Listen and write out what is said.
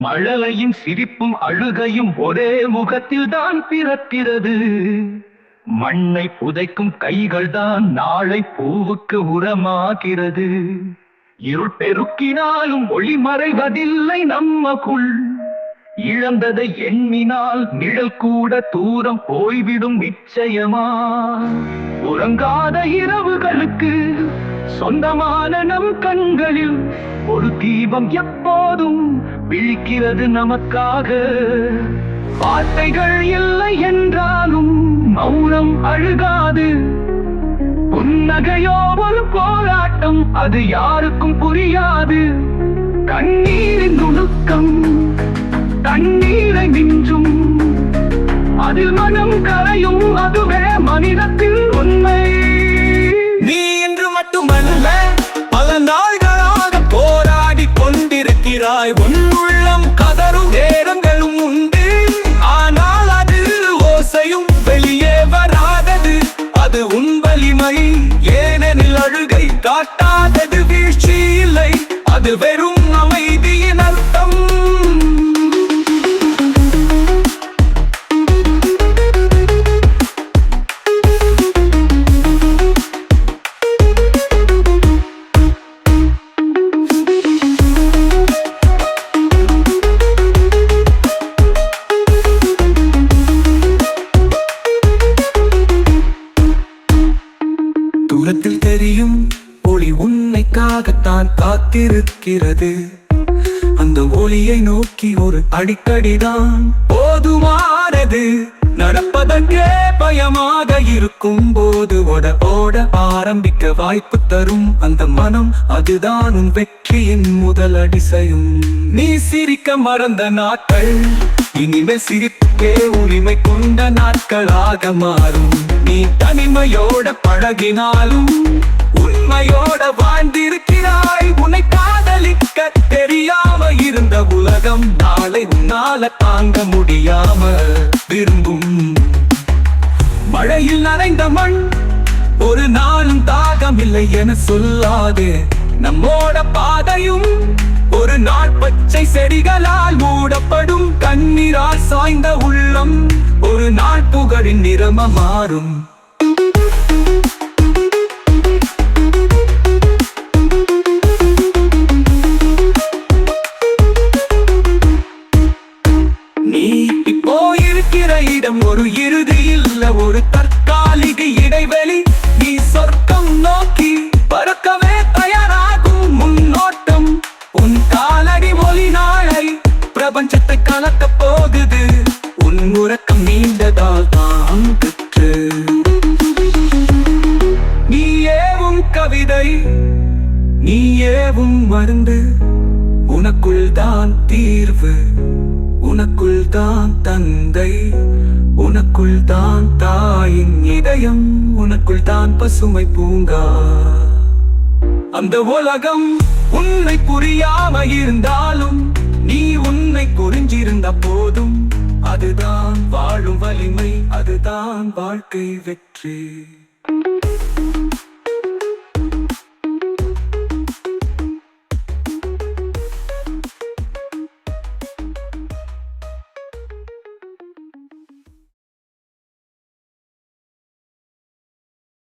மழலையும் சிரிப்பும் அழுகையும் ஒரே முகத்தில் தான் பிறக்கிறது. மண்ணை புதைக்கும் கைகள் தான் நாளை பூவுக்கு உரமாகிறது. இருள் பெருக்கினாலும் ஒளி மறைவதில்லை நம்மக்குள். இழந்ததை எண்ணினால் நிழல் கூட தூரம் போய்விடும் நிச்சயமா. உறங்காத இரவுகளுக்கு சொந்தமான நம் கண்களில் ஒரு தீபம் எப்போ போதும் விழிக்கிறது நமக்காக. வார்த்தைகள் இல்லை என்றாலும் மௌனம் அழுகாது. புன்னகையோ ஒரு போராட்டம் அது யாருக்கும் புரியாது. கண்ணீரின் நுணுக்கம் தண்ணீரை மிஞ்சும். அதில் மனம் கரையும் அதுவே கொண்டிருக்கிறாய் உன் உள்ளம் கதரும் நேரங்களும் உண்டு. ஆனால் அது ஓசையும் வெளியே வராதது. அது உன் வலிமை. ஏனெனில் அழுகை காட்டாதது வீழ்ச்சி இல்லை. அது வெறும் அமைதியின் உன்னைக்காகத்தான் காத்திருக்கிறது. அந்த ஒளியை நோக்கி ஒரு அடிக்கடிதான் போதுமானது. நடப்பதற்கே பயமாக இருக்கும் போது ஓட ஓட ஆரம்பிக்க வாய்ப்பு தரும். அந்த மனம் அதுதான் உன் வெற்றியின் முதல் அடிசையும் நீ சிரிக்க மறந்த நாட்கள். இனிமே சிரிப்புக்கே உரிமை கொண்ட நாட்களாக மாறும். நீ தனிமையோட பழகினாலும் உண்மையோட வாழ்ந்திருக்கிறாய். உன்னை காதலிக்க தெரியாம இருந்த உலகம் நாளை உன்னால தாங்க முடியாம விரும்பும். மழையில் நனைந்த மண் ஒரு நாளும் தாகமில்லை என சொல்லாது. நம்மோட பாதையும் ஒரு நாள் பச்சை செடிகளால் மூடப்படும் கண்ணீரால் சாய்ந்த உள்ளம் ஒரு நாள் புகழின் நிறம மாறும். நீ இப்போ இருக்கிற இடம் ஒரு இறுதி இல்ல ஒரு தற்காலிக இடைவெளி. நீ சொர்க்கம் நோக்கி பறக்கவே உறக்கம் நீண்டதால் தான் பெற்று. நீ ஏவும் கவிதை நீ ஏவும் மருந்து. உனக்குள் தான் தீர்வு உனக்குள் தான் தந்தை. உனக்குள் தான் தாயின் இதயம் உனக்குள் தான் பசுமை பூங்கா. அந்த உலகம் உன்னை புரியாம இருந்தாலும் நீ உன்னை புரிஞ்சிருந்த போதும். அதுதான் வாழும் வலிமை அதுதான் வாழ்க்கை வெற்றி.